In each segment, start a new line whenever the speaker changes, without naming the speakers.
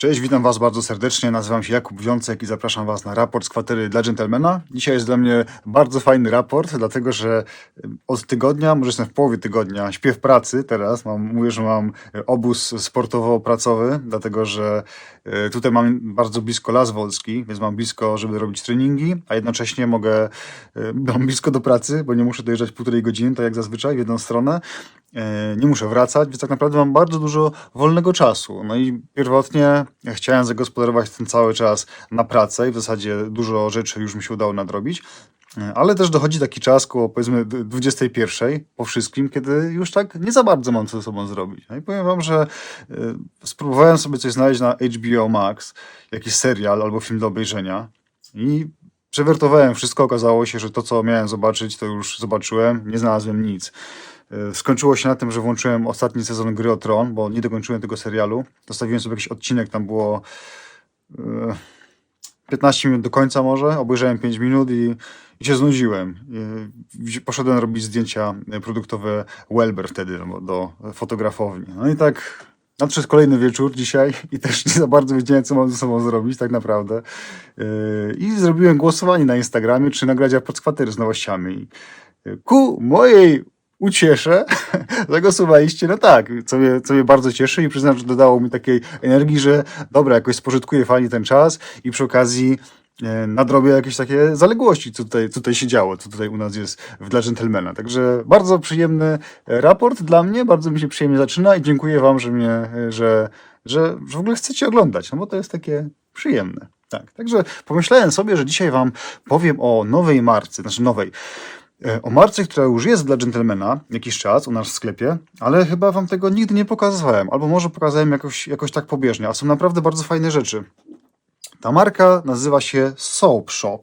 Cześć, witam Was bardzo serdecznie. Nazywam się Jakub Wiącek i zapraszam Was na raport z kwatery dla dżentelmena. Dzisiaj jest dla mnie bardzo fajny raport, dlatego że y, od tygodnia, może jestem w połowie tygodnia, śpię w pracy teraz. Mam, mówię, że mam y, obóz sportowo-pracowy, dlatego że y, tutaj mam bardzo blisko Las Wolski, więc mam blisko, żeby robić treningi, a jednocześnie mogę, mam blisko do pracy, bo nie muszę dojeżdżać półtorej godziny, tak jak zazwyczaj, w jedną stronę. E, nie muszę wracać, więc tak naprawdę mam bardzo dużo wolnego czasu. No i pierwotnie chciałem zagospodarować ten cały czas na pracę i w zasadzie dużo rzeczy już mi się udało nadrobić. E, Ale też dochodzi taki czas koło powiedzmy d- 21 po wszystkim, kiedy już tak nie za bardzo mam co ze sobą zrobić. No i powiem wam, że e, spróbowałem sobie coś znaleźć na HBO Max, jakiś serial albo film do obejrzenia i przewertowałem wszystko. Okazało się, że to co miałem zobaczyć, to już zobaczyłem, nie znalazłem nic. E, Skończyło się na tym, że włączyłem ostatni sezon Gry o Tron, bo nie dokończyłem tego serialu. Zostawiłem sobie jakiś odcinek, tam było e, 15 minut do końca może, obejrzałem 5 minut i, i się znudziłem. Wzi- Poszedłem robić zdjęcia e, produktowe Welber wtedy no, do fotografowni. No i tak nadszedł kolejny wieczór dzisiaj i też nie za bardzo wiedziałem, co mam ze sobą zrobić tak naprawdę. I zrobiłem głosowanie na Instagramie, czy nagrać raport z kwatery z nowościami. Ku mojej ucieszę, zagłosowaliście no tak, co mnie, co mnie bardzo cieszy i przyznam, że dodało mi takiej energii, że dobra, jakoś spożytkuję fajnie ten czas i przy okazji e, nadrobię jakieś takie zaległości, co tutaj, co tutaj się działo, co tutaj u nas jest Dla Gentlemana. Także bardzo przyjemny e, raport dla mnie, bardzo mi się przyjemnie zaczyna i dziękuję wam, że mnie, e, że, że, że w ogóle chcecie oglądać, no bo to jest takie przyjemne. Tak, także pomyślałem sobie, że dzisiaj wam powiem o nowej marce, znaczy nowej, o marce, która już jest dla dżentelmena jakiś czas u nas w sklepie, ale chyba wam tego nigdy nie pokazywałem, albo może pokazałem jakoś, jakoś tak pobieżnie, a są naprawdę bardzo fajne rzeczy. Ta marka nazywa się Soap Shop.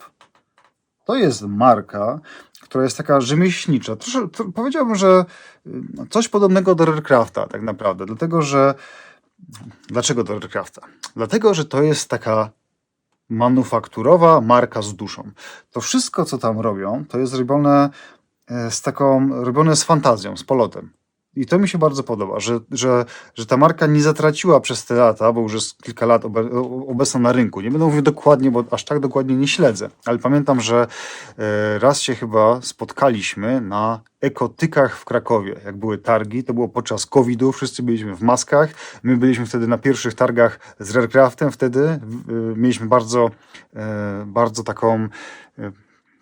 To jest marka, która jest taka rzemieślnicza. Trosze, to powiedziałbym, że y, coś podobnego do Rarecrafta tak naprawdę, dlatego że... Dlaczego do Rarecrafta? Dlatego, że to jest taka manufakturowa marka z duszą. To wszystko, co tam robią, to jest robione e, z taką, robione z fantazją, z polotem. I to mi się bardzo podoba, że, że, że ta marka nie zatraciła przez te lata, bo już jest kilka lat obe, obecna na rynku. Nie będę mówił dokładnie, bo aż tak dokładnie nie śledzę, ale pamiętam, że e, raz się chyba spotkaliśmy na ekotykach w Krakowie. Jak były targi, to było podczas COVID-u, wszyscy byliśmy w maskach. My byliśmy wtedy na pierwszych targach z Rarecraftem. Wtedy y, mieliśmy bardzo, e, bardzo taką e,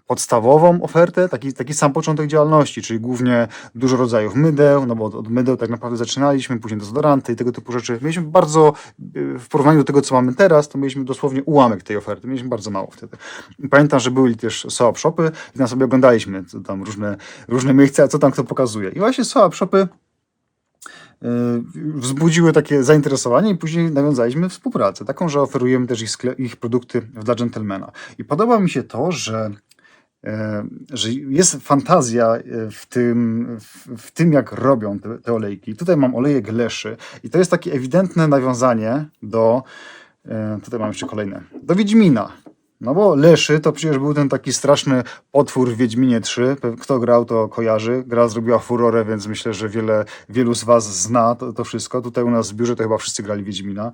podstawową ofertę, taki, taki sam początek działalności, czyli głównie dużo rodzajów mydeł, no bo od, od mydeł tak naprawdę zaczynaliśmy, później dezodoranty i tego typu rzeczy. Mieliśmy bardzo, y, w porównaniu do tego, co mamy teraz, to mieliśmy dosłownie ułamek tej oferty, mieliśmy bardzo mało wtedy. Pamiętam, że były też soap shopy i tam sobie oglądaliśmy tam różne, różne miejsca, co tam kto pokazuje. I właśnie soap shopy y, wzbudziły takie zainteresowanie i później nawiązaliśmy współpracę, taką, że oferujemy też ich, ich produkty dla dżentelmena. I podoba mi się to, że że jest fantazja e, w tym, w, tym jak robią te, te olejki. Tutaj mam olejek Leszy i to jest takie ewidentne nawiązanie do, e, tutaj mam jeszcze kolejne, do Wiedźmina. No bo Leszy to przecież był ten taki straszny potwór w Wiedźminie 3. Pe- Kto grał, to kojarzy. Gra zrobiła furorę, więc myślę, że wiele, wielu z was zna to, to wszystko. Tutaj u nas w biurze to chyba wszyscy grali Wiedźmina.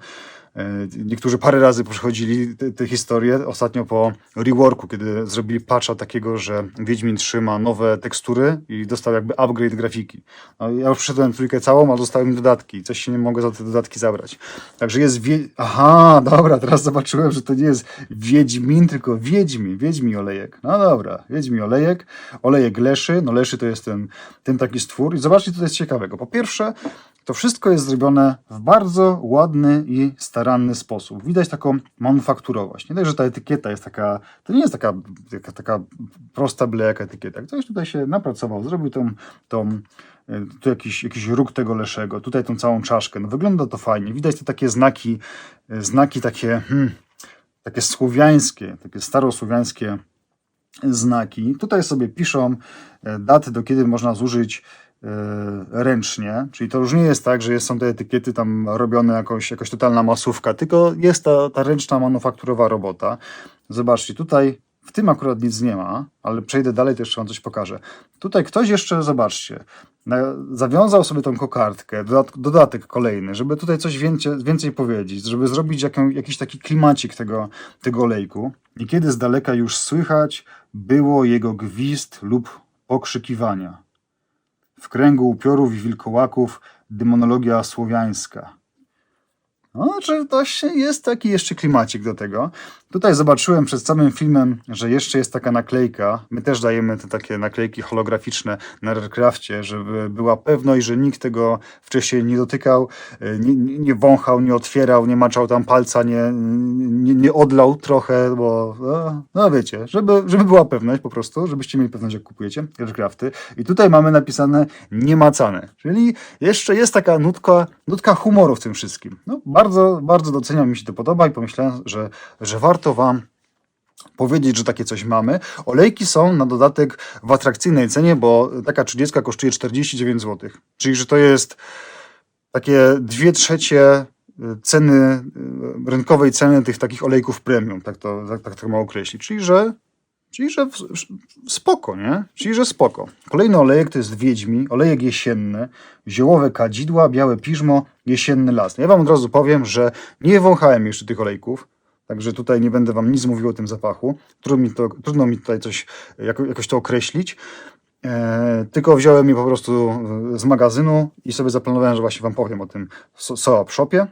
E, Niektórzy parę razy przechodzili te, te historie. Ostatnio po reworku, kiedy zrobili patcha takiego, że Wiedźmin 3 ma nowe tekstury i dostał jakby upgrade grafiki. No, ja już przyszedłem trójkę całą, a dostałem dodatki. Coś się nie mogę za te dodatki zabrać. Także jest... Wie... Aha, dobra, teraz zobaczyłem, że to nie jest Wiedźmin, tylko Wiedźmi. Wiedźmi olejek. No dobra, Wiedźmi olejek. Olejek Leszy. No Leszy to jest ten, ten taki stwór. I zobaczcie, co jest ciekawego. Po pierwsze, to wszystko jest zrobione w bardzo ładny i staranny sposób. Widać taką manufakturowość. Nie tak, że ta etykieta jest taka, to nie jest taka, taka, taka prosta byle jaka etykieta. Ktoś tutaj się napracował, zrobił tą, tą e, tu jakiś, jakiś róg tego leszego, tutaj tą całą czaszkę. No wygląda to fajnie. Widać te takie znaki, e, znaki takie, hmm, takie słowiańskie, takie starosłowiańskie znaki. Tutaj sobie piszą e, daty, do kiedy można zużyć ręcznie, czyli to już nie jest tak, że są te etykiety tam robione jakoś, jakaś totalna masówka, tylko jest ta, ta ręczna manufakturowa robota. Zobaczcie, tutaj w tym akurat nic nie ma, ale przejdę dalej, to jeszcze wam coś pokażę. Tutaj ktoś jeszcze, zobaczcie, zawiązał sobie tą kokardkę, dodat, dodatek kolejny, żeby tutaj coś więcej, więcej powiedzieć, żeby zrobić jaką, jakiś taki klimacik tego, tego olejku. I kiedy z daleka już słychać było jego gwizd lub pokrzykiwania. W kręgu upiorów i wilkołaków demonologia słowiańska. No, to się jest taki jeszcze klimacik do tego. Tutaj zobaczyłem przed samym filmem, że jeszcze jest taka naklejka. My też dajemy te takie naklejki holograficzne na Rarecrafcie, żeby była pewność, że nikt tego wcześniej nie dotykał, nie, nie- nie wąchał, nie otwierał, nie maczał tam palca, nie, nie, nie odlał trochę, bo no, no wiecie, żeby, żeby była pewność po prostu, żebyście mieli pewność, jak kupujecie Rarecrafty. I tutaj mamy napisane niemacane, czyli jeszcze jest taka nutka, nutka humoru w tym wszystkim. No, bardzo, bardzo doceniam, mi się to podoba i pomyślałem, że, że warto Wam powiedzieć, że takie coś mamy. Olejki są na dodatek w atrakcyjnej cenie, bo taka 30 kosztuje 49 zł. Czyli, że to jest takie dwie trzecie y, ceny, y, rynkowej ceny tych takich olejków premium, tak to, tak, tak to ma określić. Czyli, że Czyli, że w, spoko, nie? Czyli, że spoko. Kolejny olejek to jest Wiedźmi, olejek jesienny, ziołowe kadzidła, białe piżmo, jesienny las. Ja wam od razu powiem, że nie wąchałem jeszcze tych olejków, także tutaj nie będę wam nic mówił o tym zapachu. Trudno mi, to, trudno mi tutaj coś, jako, jakoś to określić. E, tylko wziąłem je po prostu z magazynu i sobie zaplanowałem, że właśnie wam powiem o tym so- Soap Shopie.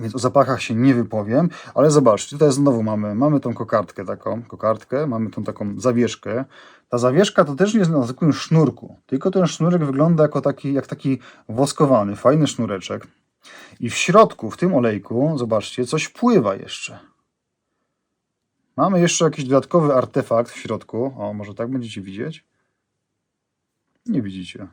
Więc o zapachach się nie wypowiem, ale zobaczcie, tutaj znowu mamy, mamy tą kokardkę taką, kokardkę, mamy tą taką zawieszkę. Ta zawieszka to też nie jest na zwykłym sznurku, tylko ten sznurek wygląda jako taki, jak taki woskowany, fajny sznureczek. I w środku, w tym olejku, zobaczcie, coś pływa jeszcze. Mamy jeszcze jakiś dodatkowy artefakt w środku. O, może tak będziecie widzieć? Nie widzicie.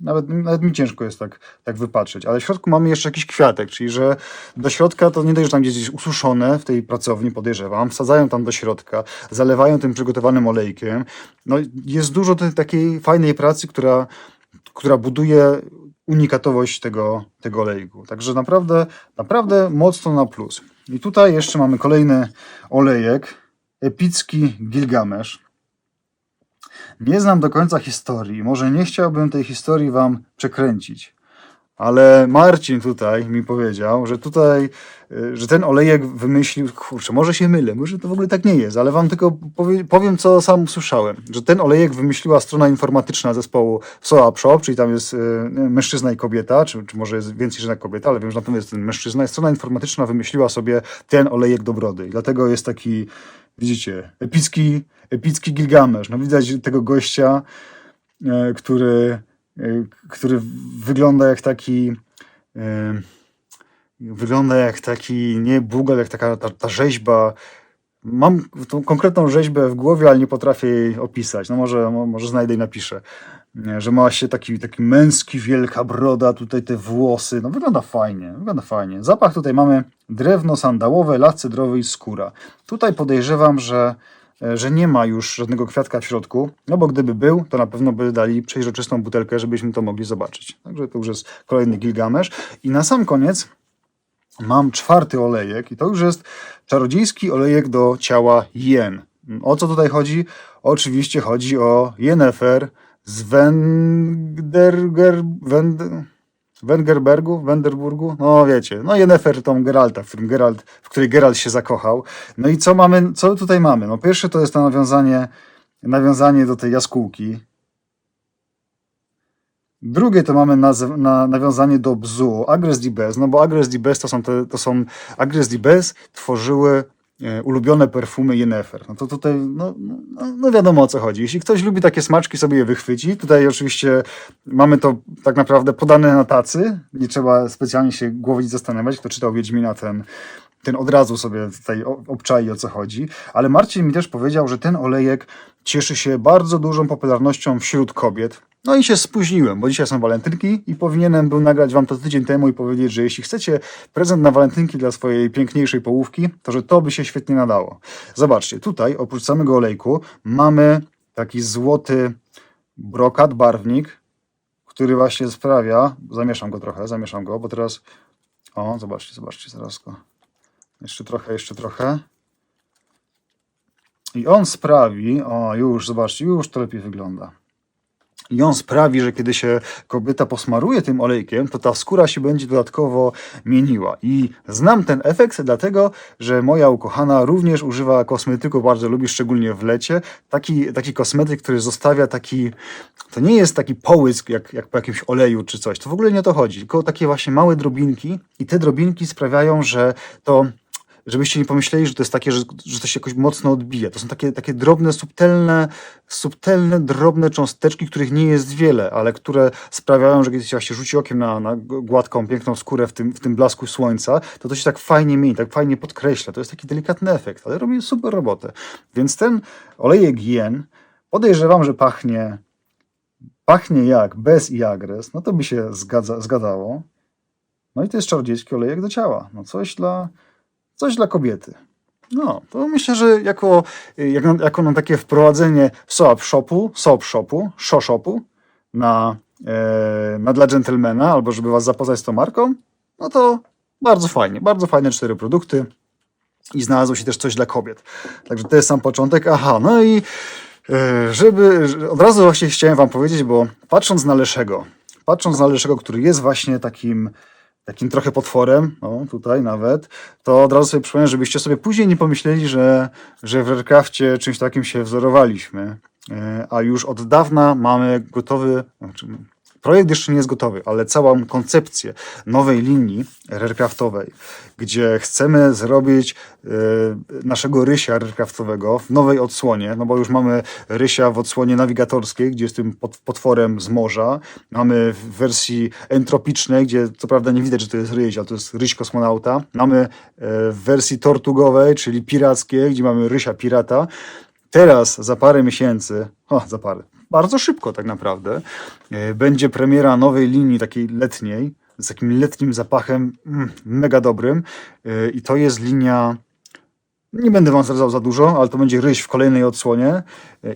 Nawet, nawet mi ciężko jest tak, tak wypatrzeć, ale w środku mamy jeszcze jakiś kwiatek, czyli że do środka to nie dość, że tam gdzieś ususzone w tej pracowni, podejrzewam, wsadzają tam do środka, zalewają tym przygotowanym olejkiem. No, jest dużo tej takiej fajnej pracy, która, która buduje unikatowość tego, tego olejku. Także naprawdę, naprawdę mocno na plus. I tutaj jeszcze mamy kolejny olejek, epicki Gilgamesz. Nie znam do końca historii. Może nie chciałbym tej historii wam przekręcić. Ale Marcin tutaj mi powiedział, że tutaj, y, że ten olejek wymyślił, kurczę, może się mylę, może to w ogóle tak nie jest, ale wam tylko powie, powiem, co sam usłyszałem, że ten olejek wymyśliła strona informatyczna zespołu Soap Shop, czyli tam jest y, mężczyzna i kobieta, czy, czy może jest więcej żona kobieta, ale wiem, że na pewno jest ten mężczyzna. I strona informatyczna wymyśliła sobie ten olejek do brody. I dlatego jest taki, widzicie, epicki, epicki Gilgamesz. No widać tego gościa, e, który, e, który wygląda jak taki e, wygląda jak taki, nie Bóg, jak taka ta, ta rzeźba. Mam tą konkretną rzeźbę w głowie, ale nie potrafię jej opisać. No może, mo- może znajdę i napiszę. Że ma się taki, taki męski, wielka broda, tutaj te włosy. No wygląda fajnie, wygląda fajnie. Zapach tutaj mamy drewno sandałowe, las cedrowy i skóra. Tutaj podejrzewam, że, że nie ma już żadnego kwiatka w środku, no bo gdyby był, to na pewno by dali przejrzystą butelkę, żebyśmy to mogli zobaczyć. Także to już jest kolejny Gilgamesz. I na sam koniec mam czwarty olejek i to już jest czarodziejski olejek do ciała jen. O co tutaj chodzi? Oczywiście chodzi o Yennefer z Wengerger... Wend... Wengerbergu, Wenderburgu, no wiecie, no Yennefer tą Geralta, w którym Geralt, w której Geralt się zakochał. No i co mamy, co tutaj mamy? No pierwsze to jest to nawiązanie, nawiązanie do tej jaskółki, Drugie to mamy naz- na, nawiązanie do bzu, Agres di Bez, no bo Agres di Bez to są, te, to są Agres di Bez tworzyły ulubione perfumy Yennefer. No to tutaj, no, no, no wiadomo o co chodzi. Jeśli ktoś lubi takie smaczki, sobie je wychwyci. Tutaj oczywiście mamy to tak naprawdę podane na tacy. Nie trzeba specjalnie się głowić zastanawiać. Kto czytał Wiedźmina, ten, ten od razu sobie tutaj obczai o co chodzi. Ale Marcin mi też powiedział, że ten olejek cieszy się bardzo dużą popularnością wśród kobiet. No i się spóźniłem, bo dzisiaj są walentynki i powinienem był nagrać wam to tydzień temu i powiedzieć, że jeśli chcecie prezent na walentynki dla swojej piękniejszej połówki, to że to by się świetnie nadało. Zobaczcie, tutaj oprócz samego olejku mamy taki złoty brokat, barwnik, który właśnie sprawia, zamieszam go trochę, zamieszam go, bo teraz, o, zobaczcie, zobaczcie, zaraz go, jeszcze trochę, jeszcze trochę. I on sprawi, o już, zobaczcie, już to lepiej wygląda. I on sprawi, że kiedy się kobieta posmaruje tym olejkiem, to ta skóra się będzie dodatkowo mieniła. I znam ten efekt, dlatego że moja ukochana również używa kosmetyku, bardzo lubi, szczególnie w lecie. Taki, taki kosmetyk, który zostawia taki. To nie jest taki połysk jak, jak po jakimś oleju czy coś. To w ogóle nie o to chodzi. Tylko takie właśnie małe drobinki, i te drobinki sprawiają, że to żebyście nie pomyśleli, że to jest takie, że, że to się jakoś mocno odbija. To są takie, takie drobne, subtelne, subtelne, drobne cząsteczki, których nie jest wiele, ale które sprawiają, że kiedy się rzuci okiem na, na gładką, piękną skórę w tym, w tym blasku słońca, to to się tak fajnie mieni, tak fajnie podkreśla. To jest taki delikatny efekt, ale robi super robotę. Więc ten olejek jen podejrzewam, że pachnie pachnie jak bez i agres, no to by się zgadza, zgadzało. No i to jest czarodziejski olejek do ciała. No coś dla, coś dla kobiety. No, to myślę, że jako, jak na, jako na takie wprowadzenie soap shopu, soap shopu, show shopu na, e, na dla gentlemana, albo żeby was zapoznać z tą marką, no to bardzo fajnie, bardzo fajne cztery produkty i znalazło się też coś dla kobiet. Także to jest sam początek. Aha, no i e, żeby od razu właśnie chciałem wam powiedzieć, bo patrząc na Leszego, patrząc na Leszego, który jest właśnie takim takim trochę potworem, o tutaj nawet, to od razu sobie przypomnę, żebyście sobie później nie pomyśleli, że, że w Aircrafcie czymś takim się wzorowaliśmy, E, a już od dawna mamy gotowy, znaczy, projekt jeszcze nie jest gotowy, ale całą koncepcję nowej linii Aircraftowej, gdzie chcemy zrobić e, naszego rysia Aircraftowego w nowej odsłonie, no bo już mamy rysia w odsłonie nawigatorskiej, gdzie jest tym pot- potworem z morza, mamy w wersji entropicznej, gdzie co prawda nie widać, że to jest ryś, ale to jest ryś kosmonauta, mamy e, w wersji tortugowej, czyli pirackiej, gdzie mamy rysia pirata, Teraz, za parę miesięcy, o, za parę, bardzo szybko tak naprawdę, e, będzie premiera nowej linii takiej letniej, z takim letnim zapachem mm, mega dobrym. E, I to jest linia, nie będę wam zdradzał za dużo, ale to będzie ryś w kolejnej odsłonie. E,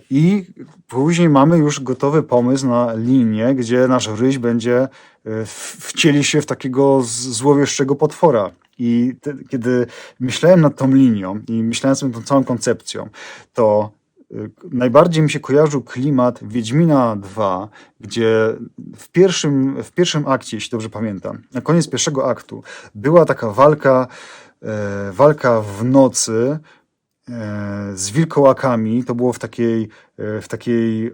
I później mamy już gotowy pomysł na linię, gdzie nasz ryś będzie wcieli się w takiego złowieszczego potwora. I te, kiedy myślałem nad tą linią i myślałem sobie tą całą koncepcją, to najbardziej mi się kojarzył klimat Wiedźmina 2, gdzie w pierwszym, w pierwszym akcie, jeśli dobrze pamiętam, na koniec pierwszego aktu była taka walka, e, walka w nocy e, z wilkołakami. To było w takiej, w takiej,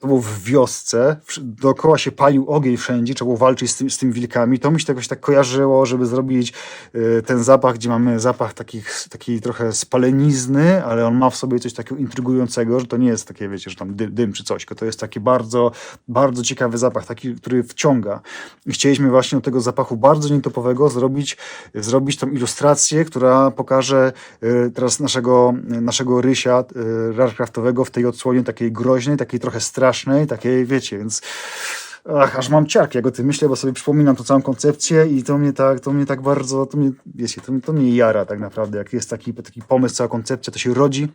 to było w wiosce. Dookoła się palił ogień wszędzie, trzeba było walczyć z, tym, z tymi wilkami. To mi się jakoś tak kojarzyło, żeby zrobić e, ten zapach, gdzie mamy zapach takich, takiej trochę spalenizny, ale on ma w sobie coś takiego intrygującego, że to nie jest takie, wiecie, że tam dym, dym czy coś, to jest taki bardzo, bardzo ciekawy zapach, taki, który wciąga. I chcieliśmy właśnie od tego zapachu bardzo nietopowego zrobić, zrobić tą ilustrację, która pokaże e, teraz naszego, naszego rysia e, rarcraftowego w tej odsłonie takiej groźnej, takiej trochę strasznej, takiej, wiecie, więc Ach, aż mam ciarki, jak o tym myślę, bo sobie przypominam tą całą koncepcję i to mnie tak, to mnie tak bardzo, to mnie, wiecie, to, to mnie jara tak naprawdę, jak jest taki, taki pomysł, cała koncepcja, to się rodzi.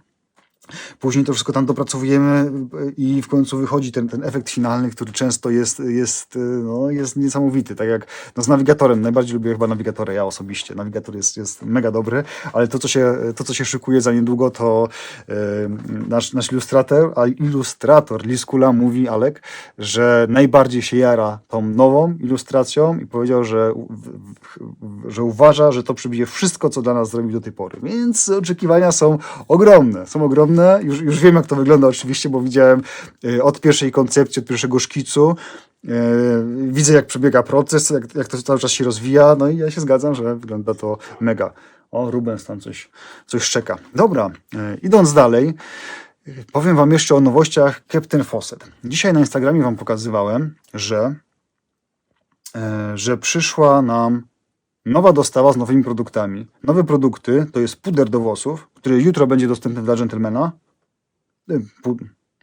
Później to wszystko tam dopracowujemy y, i w końcu wychodzi ten, ten efekt finalny, który często jest, jest, y, no, jest niesamowity. Tak jak no, z nawigatorem. Najbardziej lubię chyba nawigatora, ja osobiście. Nawigator jest, jest mega dobry, ale to, co się, to, co się szykuje za niedługo, to y, nasz, nasz ilustrator, a ilustrator Liskula mówi, Alek, że najbardziej się jara tą nową ilustracją i powiedział, że, że uważa, że to przybije wszystko, co dla nas zrobił do tej pory. Więc oczekiwania są ogromne. Są ogromne. Już, już wiem, jak to wygląda oczywiście, bo widziałem y, od pierwszej koncepcji, od pierwszego szkicu. y, Widzę, jak przebiega proces, jak, jak to cały czas się rozwija. No i ja się zgadzam, że wygląda to mega. O, Rubens tam coś, coś szczeka. Dobra, y, idąc dalej, powiem wam jeszcze o nowościach Captain Fawcett. Dzisiaj na Instagramie wam pokazywałem, że że przyszła nam nowa dostawa z nowymi produktami. Nowe produkty to jest puder do włosów, który jutro będzie dostępny dla gentlemana. E,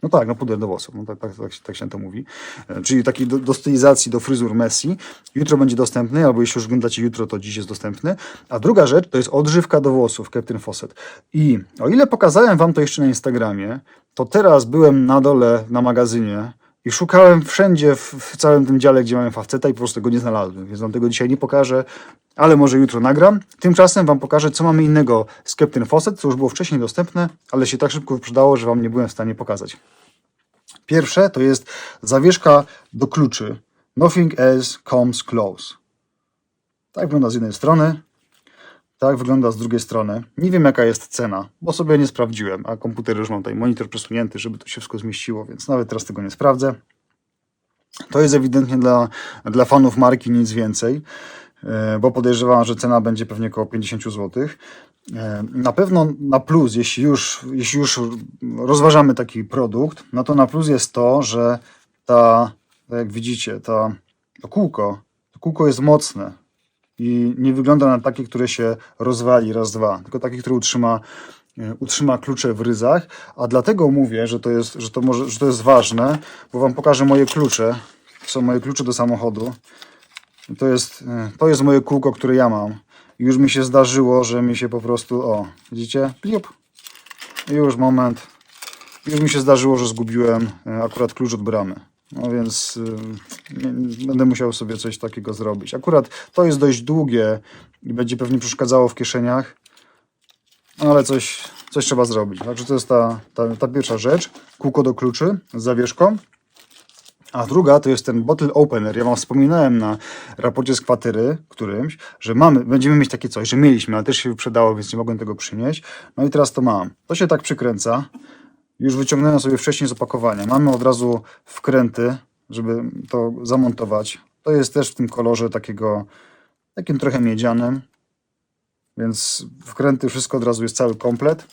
No tak, no puder do włosów, no tak, tak, tak, tak się to mówi. E, Czyli taki do, do stylizacji, do fryzur Messi. Jutro będzie dostępny, albo jeśli już oglądacie jutro, to dziś jest dostępny. A druga rzecz to jest odżywka do włosów Captain Fawcett. I o ile pokazałem wam to jeszcze na Instagramie, to teraz byłem na dole na magazynie i szukałem wszędzie w, w całym tym dziale, gdzie mamy faceta i po prostu go nie znalazłem, więc wam tego dzisiaj nie pokażę, ale może jutro nagram. Tymczasem wam pokażę, co mamy innego z Captain Fawcett, co już było wcześniej dostępne, ale się tak szybko wyprzedało, że wam nie byłem w stanie pokazać. Pierwsze to jest zawieszka do kluczy. Nothing else comes close. Tak wygląda z jednej strony, tak wygląda z drugiej strony. Nie wiem jaka jest cena, bo sobie nie sprawdziłem, a komputer już mam tutaj monitor przesunięty, żeby to się wszystko zmieściło, więc nawet teraz tego nie sprawdzę. To jest ewidentnie dla, dla fanów marki nic więcej, e, bo podejrzewam, że cena będzie pewnie około 50 zł. Na pewno na plus, jeśli już, jeśli już rozważamy taki produkt, no to na plus jest to, że ta, tak jak widzicie, ta, to kółko, to kółko jest mocne i nie wygląda na takie, które się rozwali raz, dwa, tylko takie, które utrzyma, e, utrzyma klucze w ryzach, a dlatego mówię, że to jest, że to może, że to jest ważne, bo wam pokażę moje klucze. To są moje klucze do samochodu. To jest, e, to jest moje kółko, które ja mam. Już mi się zdarzyło, że mi się po prostu, o, widzicie? Pliup. Już moment. Już mi się zdarzyło, że zgubiłem e, akurat klucz od bramy. No więc y, nie- będę musiał sobie coś takiego zrobić. Akurat to jest dość długie i będzie pewnie przeszkadzało w kieszeniach, no ale coś, coś trzeba zrobić. Także to jest ta, ta, ta pierwsza rzecz. Kółko do kluczy z zawieszką. A druga to jest ten bottle opener. Ja wam wspominałem na raporcie z kwatery którymś, że mamy, będziemy mieć takie coś, że mieliśmy, ale też się wyprzedało, więc nie mogłem tego przynieść. No i teraz to mam. To się tak przykręca. Już wyciągnąłem sobie wcześniej z opakowania. Mamy od razu wkręty, żeby to zamontować. To jest też w tym kolorze takiego, takim trochę miedzianym. Więc wkręty, wszystko od razu jest cały komplet.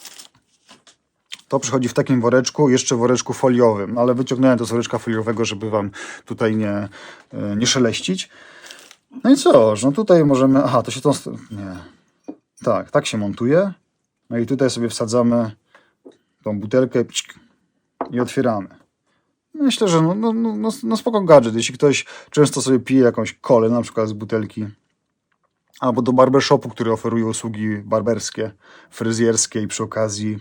To przychodzi w takim woreczku, jeszcze woreczku foliowym, ale wyciągnąłem to z woreczka foliowego, żeby wam tutaj nie, e, nie szeleścić. No i co? No tutaj możemy. Aha, to się tą. Nie. Tak, tak się montuje. No i tutaj sobie wsadzamy tą butelkę pcik, i otwieramy. Myślę, że no, no, no, no, no spoko gadżet. Jeśli ktoś często sobie pije jakąś kolę, na przykład z butelki, albo do barbershopu, który oferuje usługi barberskie, fryzjerskie i przy okazji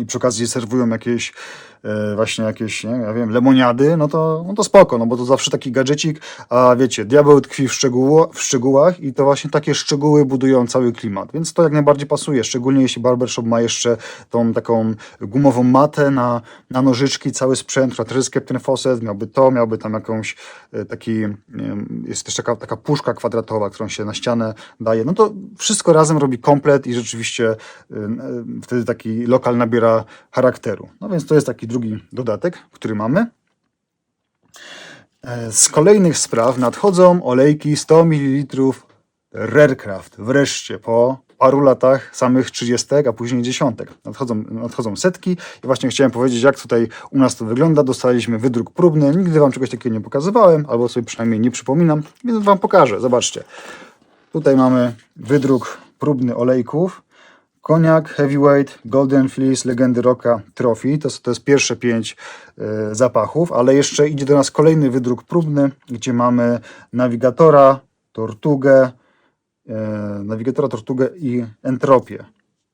i przy okazji serwują jakieś właśnie jakieś, nie, ja wiem, lemoniady, no to, no to spoko, no bo to zawsze taki gadżecik, a wiecie, diabeł tkwi w, szczegóło, w szczegółach i to właśnie takie szczegóły budują cały klimat, więc to jak najbardziej pasuje, szczególnie jeśli barbershop ma jeszcze tą taką gumową matę na, na nożyczki, cały sprzęt, ratryskę, ten faucet, miałby to, miałby tam jakąś e, taki, jest też taka, taka puszka kwadratowa, którą się na ścianę daje, no to wszystko razem robi komplet i rzeczywiście y, wtedy taki lokal nabiera charakteru. No więc to jest taki drugi dodatek, który mamy. E, Z kolejnych spraw nadchodzą olejki 100 ml Rarecraft. Wreszcie po paru latach samych 30, a później dziesiątek. Nadchodzą, nadchodzą setki i właśnie chciałem powiedzieć, jak tutaj u nas to wygląda. Dostaliśmy wydruk próbny. Nigdy wam czegoś takiego nie pokazywałem, albo sobie przynajmniej nie przypominam, więc wam pokażę. Zobaczcie. Tutaj mamy wydruk próbny olejków. Koniak, Heavyweight, Golden Fleece, Legendy Rocka, Trophy. To, to jest pierwsze pięć e, zapachów, ale jeszcze idzie do nas kolejny wydruk próbny, gdzie mamy Navigatora, Tortugę, e, Navigatora, Tortugę i Entropię.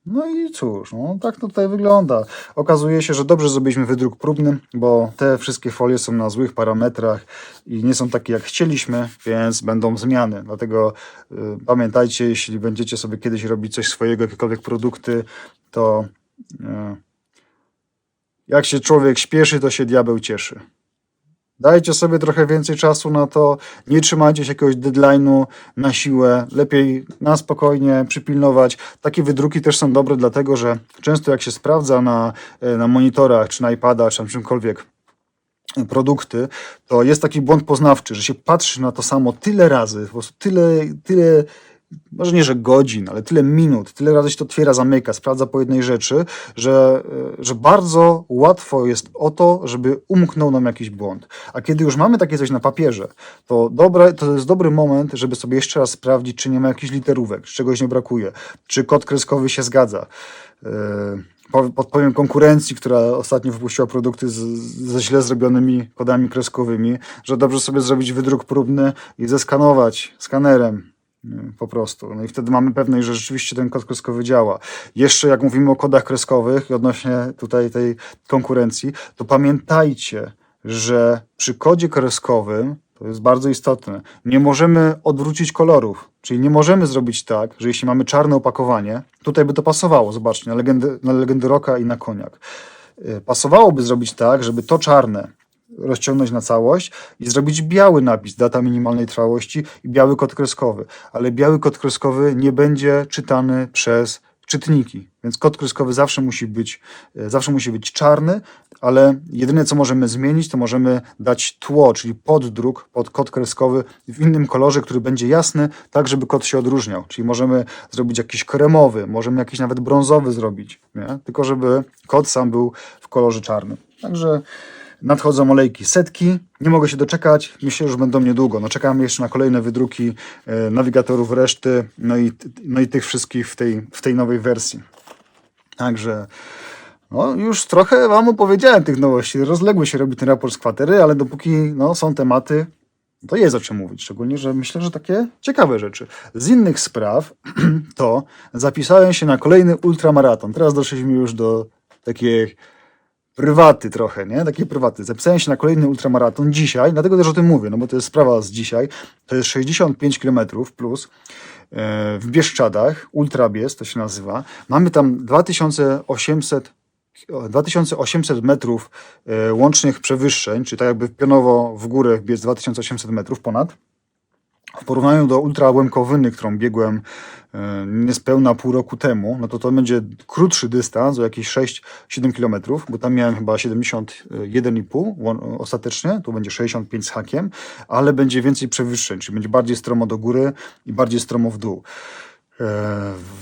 No i cóż, no, tak to tutaj wygląda. Okazuje się, że dobrze zrobiliśmy wydruk próbny, bo te wszystkie folie są na złych parametrach i nie są takie jak chcieliśmy, więc będą zmiany. Dlatego y, pamiętajcie, jeśli będziecie sobie kiedyś robić coś swojego, jakiekolwiek produkty, to y, jak się człowiek śpieszy, to się diabeł cieszy. Dajcie sobie trochę więcej czasu na to, nie trzymajcie się jakiegoś deadline'u na siłę, lepiej na spokojnie przypilnować. Takie wydruki też są dobre, dlatego że często jak się sprawdza na, e, na monitorach, czy na iPada, czy na czymkolwiek produkty, to jest taki błąd poznawczy, że się patrzy na to samo tyle razy, po prostu tyle, tyle może nie, że godzin, ale tyle minut, tyle razy się to otwiera, zamyka, sprawdza po jednej rzeczy, że, e, że bardzo łatwo jest o to, żeby umknął nam jakiś błąd. A kiedy już mamy takie coś na papierze, to, dobre, to jest dobry moment, żeby sobie jeszcze raz sprawdzić, czy nie ma jakichś literówek, czy czegoś nie brakuje, czy kod kreskowy się zgadza. E, po- Podpowiem konkurencji, która ostatnio wypuściła produkty z, ze źle zrobionymi kodami kreskowymi, że dobrze sobie zrobić wydruk próbny i zeskanować skanerem po prostu. No i wtedy mamy pewność, że rzeczywiście ten kod kreskowy działa. Jeszcze jak mówimy o kodach kreskowych i odnośnie tutaj tej konkurencji, to pamiętajcie, że przy kodzie kreskowym to jest bardzo istotne. Nie możemy odwrócić kolorów. Czyli nie możemy zrobić tak, że jeśli mamy czarne opakowanie, tutaj by to pasowało, zobaczcie, na legendy, na legendy Rocka i na koniak. y, pasowałoby zrobić tak, żeby to czarne rozciągnąć na całość i zrobić biały napis, data minimalnej trwałości i biały kod kreskowy. Ale biały kod kreskowy nie będzie czytany przez czytniki, więc kod kreskowy zawsze musi być, e, zawsze musi być czarny, ale jedyne co możemy zmienić, to możemy dać tło, czyli poddruk pod kod kreskowy w innym kolorze, który będzie jasny, tak żeby kod się odróżniał. Czyli możemy zrobić jakiś kremowy, możemy jakiś nawet brązowy zrobić, nie? tylko żeby kod sam był w kolorze czarnym. Także Nadchodzą olejki setki. Nie mogę się doczekać. Myślę, że już będą niedługo. No, czekam jeszcze na kolejne wydruki e, nawigatorów reszty, no i, no i tych wszystkich w tej, w tej nowej wersji. Także no, już trochę Wam opowiedziałem tych nowości. Rozległy się robi ten raport z kwatery, ale dopóki no, są tematy, to jest o czym mówić. Szczególnie, że myślę, że takie ciekawe rzeczy. Z innych spraw to zapisałem się na kolejny ultramaraton. Teraz doszliśmy już do takiej prywaty trochę, nie? Takie prywaty. Zapisałem się na kolejny ultramaraton dzisiaj, dlatego też o tym mówię, no bo to jest sprawa z dzisiaj. To jest 65 km plus e, w Bieszczadach, ultrabies to się nazywa. Mamy tam 2800 2800 metrów e, łącznych przewyższeń, czyli tak jakby pionowo w górę wbiec 2800 metrów ponad. W porównaniu do ultrałękowyny, którą biegłem e, niespełna pół roku temu, no to to będzie krótszy dystans, o jakieś 6-7 km, bo tam miałem chyba 71,5 łą- ostatecznie, tu będzie 65 z hakiem, ale będzie więcej przewyższeń, czyli będzie bardziej stromo do góry i bardziej stromo w dół. E,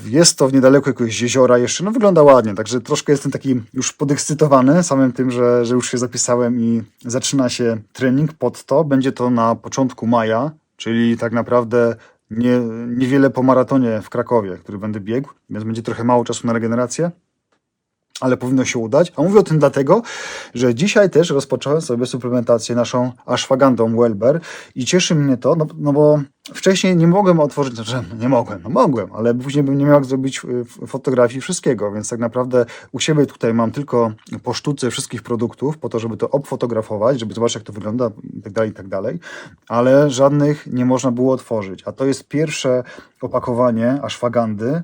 Jest to w niedaleko jakiegoś jeziora jeszcze, no wygląda ładnie, także troszkę jestem taki już podekscytowany samym tym, że, że już się zapisałem i zaczyna się trening pod to. Będzie to na początku maja, czyli tak naprawdę nie, niewiele po maratonie w Krakowie, który będę biegł, więc będzie trochę mało czasu na regenerację ale powinno się udać. A mówię o tym dlatego, że dzisiaj też rozpocząłem sobie suplementację naszą ashwagandą Welber i cieszy mnie to, no, no bo wcześniej nie mogłem otworzyć, znaczy nie mogłem, no mogłem, ale później bym nie miał jak zrobić y, fotografii wszystkiego, więc tak naprawdę u siebie tutaj mam tylko po sztuce wszystkich produktów, po to, żeby to obfotografować, żeby zobaczyć jak to wygląda i tak dalej, i tak dalej, ale żadnych nie można było otworzyć. A to jest pierwsze opakowanie ashwagandy,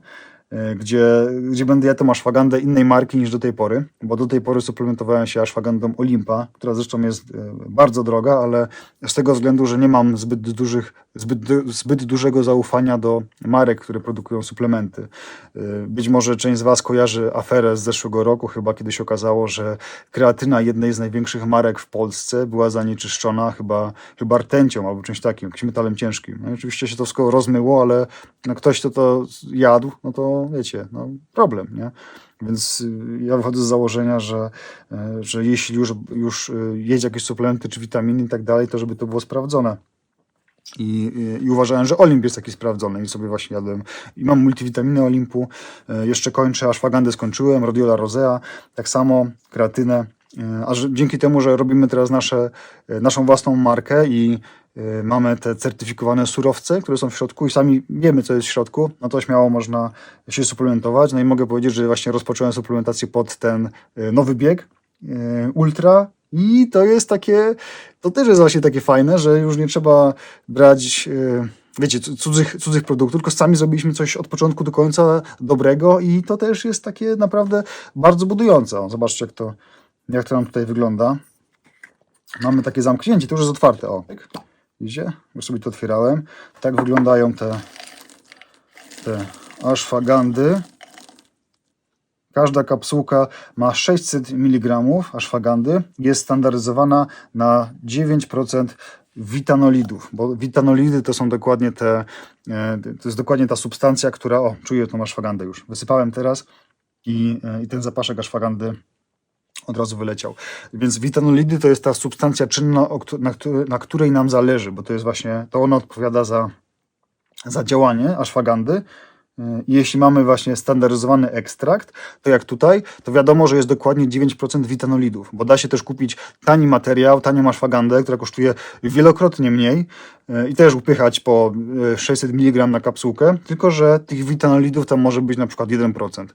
gdzie, gdzie będę ja tą ashwagandę innej marki niż do tej pory, bo do tej pory suplementowałem się ashwagandą Olimpa, która zresztą jest e, bardzo droga, ale z tego względu, że nie mam zbyt dużych, zbyt, zbyt dużego zaufania do marek, które produkują suplementy. E, Być może część z Was kojarzy aferę z zeszłego roku, chyba kiedy się okazało, że kreatyna jednej z największych marek w Polsce była zanieczyszczona chyba, chyba rtęcią albo czymś takim, jakimś metalem ciężkim. No oczywiście się to wszystko rozmyło, ale no ktoś, kto to jadł, no to wiecie, no problem, nie? Więc y, ja wychodzę z założenia, że, e, że jeśli już, już y, jedzie jakieś suplementy czy witaminy i tak dalej, to żeby to było sprawdzone. I, i, uważałem, że Olimp jest taki sprawdzony i sobie właśnie jadłem. I mam multivitaminy Olimpu, e, jeszcze kończę, ashwagandę skończyłem, Rhodiola rosea, tak samo, kreatynę. A że, dzięki temu, że robimy teraz nasze, e, naszą własną markę i e, mamy te certyfikowane surowce, które są w środku i sami wiemy, co jest w środku, no to śmiało można się suplementować. No i mogę powiedzieć, że właśnie rozpocząłem suplementację pod ten e, nowy bieg, ultra i to jest takie, to też jest właśnie takie fajne, że już nie trzeba brać, wiecie, cu- cudzych, cudzych produktów, tylko sami zrobiliśmy coś od początku do końca dobrego i to też jest takie naprawdę bardzo budujące. Zobaczcie, jak to, jak to nam tutaj wygląda. Mamy takie zamknięcie, to już jest otwarte, o. Widzicie? Już sobie to otwierałem. Tak wyglądają te, te ashwagandy. Każda kapsułka ma 600 mg ashwagandy. Jest standaryzowana na 9% witanolidów, bo witanolidy to są dokładnie te, e, to jest dokładnie ta substancja, która, o, czuję tą ashwagandę już. Wysypałem teraz i, e, i ten zapaszek ashwagandy od razu wyleciał. Więc witanolidy to jest ta substancja czynna, na, której- na której nam zależy, bo to jest właśnie, to ona odpowiada za, za działanie ashwagandy. Y, jeśli mamy właśnie standaryzowany ekstrakt, to jak tutaj, to wiadomo, że jest dokładnie 9% witanolidów, bo da się też kupić tani materiał, tanią ashwagandę, która kosztuje wielokrotnie mniej y, i też upychać po y, 600 mg na kapsułkę, tylko że tych witanolidów tam może być na przykład 1%.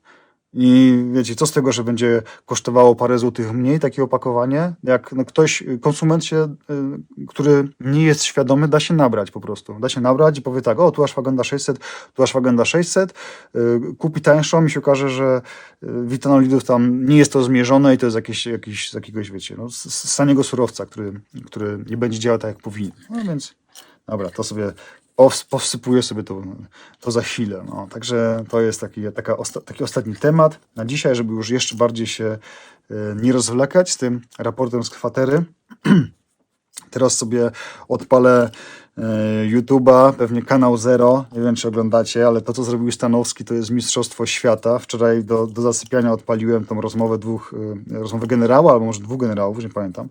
I wiecie, co z tego, że będzie kosztowało parę złotych mniej takie opakowanie? Jak no, ktoś, konsument się, y, który nie jest świadomy, da się nabrać po prostu. Da się nabrać i powie tak, o, tu ashwagandha 600, tu ashwagandha 600, y, kupi tańszą i się okaże, że y, witanolidów tam nie jest to zmierzone i to jest jakiś, jakiś z jakiegoś, wiecie, no, z, z taniego surowca, który, który nie będzie działał tak, jak powinien. No więc, dobra, to sobie powsypuję sobie to, to za chwilę. No. Także to jest taki, taka osta- taki ostatni temat na dzisiaj, żeby już jeszcze bardziej się y, nie rozwlekać z tym raportem z kwatery. Teraz sobie odpalę e, YouTube'a, pewnie kanał Zero. Nie wiem, czy oglądacie, ale to, co zrobił Stanowski, to jest Mistrzostwo Świata. Wczoraj do, do zasypiania odpaliłem tą rozmowę dwóch, e, rozmowę generała, albo może dwóch generałów, już nie pamiętam.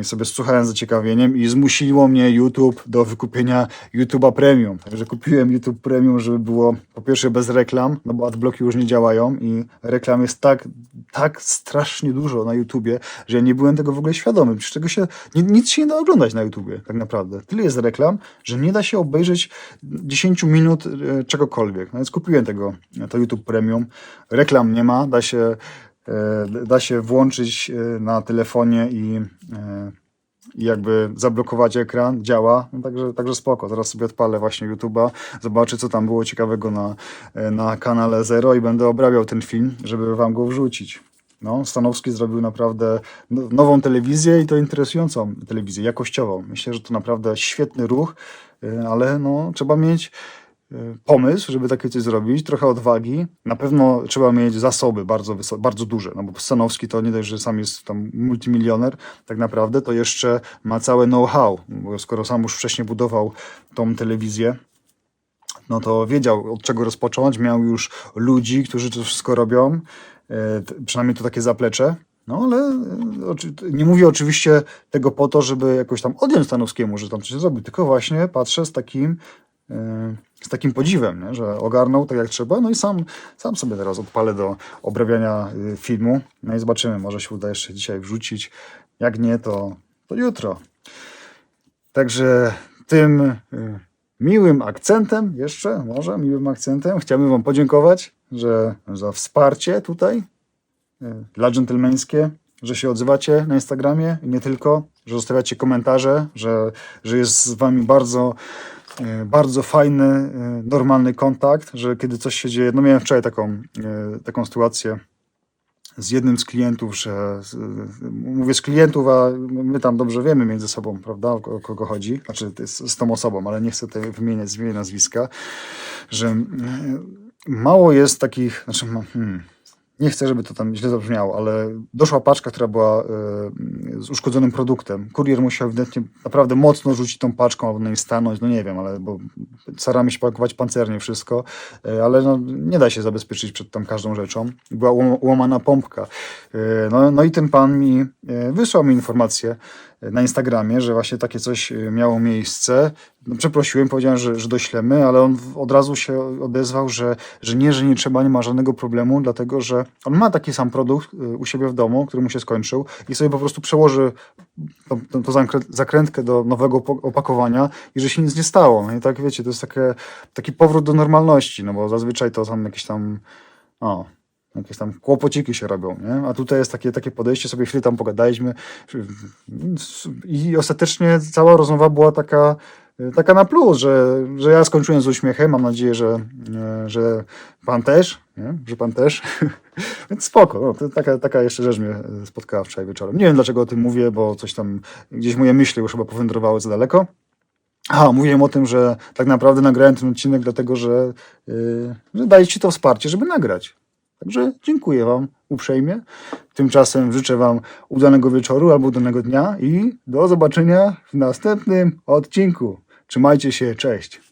I sobie słuchałem z zaciekawieniem i zmusiło mnie YouTube do wykupienia YouTube'a Premium. Także kupiłem YouTube Premium, żeby było po pierwsze bez reklam, no bo adblocki już nie działają i reklam jest tak, tak strasznie dużo na YouTubie, że ja nie byłem tego w ogóle świadomy. Z czego się, ni- nic się nie da oglądać na YouTubie tak naprawdę. Tyle jest reklam, że nie da się obejrzeć 10 minut e, czegokolwiek. No więc kupiłem tego, to YouTube Premium. Reklam nie ma, da się da się włączyć e, na telefonie i, e, i jakby zablokować ekran, działa, no także, także spoko. Zaraz sobie odpalę właśnie YouTube'a, zobaczę co tam było ciekawego na, e, na kanale Zero i będę obrabiał ten film, żeby wam go wrzucić. No, Stanowski zrobił naprawdę no- nową telewizję i to interesującą telewizję, jakościową. Myślę, że to naprawdę świetny ruch, e, ale no, trzeba mieć pomysł, żeby takie coś zrobić, trochę odwagi. Na pewno trzeba mieć zasoby bardzo, bardzo duże, no bo Stanowski to nie dość, że sam jest tam multimilioner, tak naprawdę, to jeszcze ma całe know-how, bo skoro sam już wcześniej budował tą telewizję, no to wiedział od czego rozpocząć, miał już ludzi, którzy to wszystko robią, t- przynajmniej to takie zaplecze. No ale oczy- nie mówię oczywiście tego po to, żeby jakoś tam odjąć Stanowskiemu, że tam coś zrobił, tylko właśnie patrzę z takim, z takim podziwem, nie? że ogarnął tak jak trzeba, no i sam, sam sobie teraz odpalę do obrabiania y, filmu, no i zobaczymy, może się uda jeszcze dzisiaj wrzucić, jak nie, to, to jutro. Także tym y, miłym akcentem, jeszcze może miłym akcentem, chciałbym Wam podziękować, że za wsparcie tutaj y, dla dżentelmeńskie, że się odzywacie na Instagramie i nie tylko, że zostawiacie komentarze, że, że jest z Wami bardzo, y, bardzo fajny, y, normalny kontakt, że kiedy coś się dzieje, no miałem wczoraj taką, y, taką sytuację, z jednym z klientów, że z, mówię z klientów, a my tam dobrze wiemy między sobą, prawda, o, kogo chodzi, znaczy jest z tą osobą, ale nie chcę tutaj wymieniać zmieniać nazwiska, że mało jest takich, znaczy, hmm, nie chcę, żeby to tam źle zabrzmiało, ale doszła paczka, która była e, z uszkodzonym produktem. Kurier musiał ewidentnie naprawdę mocno rzucić tą paczką albo na niej stanąć, no nie wiem, ale bo staramy się pakować pancernie wszystko, e, ale no, nie da się zabezpieczyć przed tam każdą rzeczą. Była łamana pompka. E, No, no i ten pan mi e, wysłał mi informację na Instagramie, że właśnie takie coś e, miało miejsce. No, przeprosiłem, powiedziałem, że, że doślemy, ale on od razu się odezwał, że, że nie, że nie trzeba, nie ma żadnego problemu, dlatego że on ma taki sam produkt e, u siebie w domu, który mu się skończył i sobie po prostu przełoży tą, tą, tą zakrę- zakrętkę do nowego opakowania i że się nic nie stało. No i tak wiecie, to jest takie, taki powrót do normalności, no bo zazwyczaj to tam jakieś tam, o, jakieś tam kłopociki się robią, nie? A tutaj jest takie, takie podejście, sobie chwilę tam pogadaliśmy i ostatecznie cała rozmowa była taka, taka na plus, że, że ja skończyłem z uśmiechem, mam nadzieję, że, że pan też, nie? że pan też, więc spoko, no, to taka, taka jeszcze rzecz mnie spotkała wczoraj wieczorem. Nie wiem dlaczego o tym mówię, bo coś tam, gdzieś moje myśli już chyba powędrowały za daleko. A, mówiłem o tym, że tak naprawdę nagrałem ten odcinek, dlatego że, yy, że daje ci to wsparcie, żeby nagrać. Także dziękuję Wam uprzejmie. Tymczasem życzę Wam udanego wieczoru albo udanego dnia i do zobaczenia w następnym odcinku. Trzymajcie się, cześć.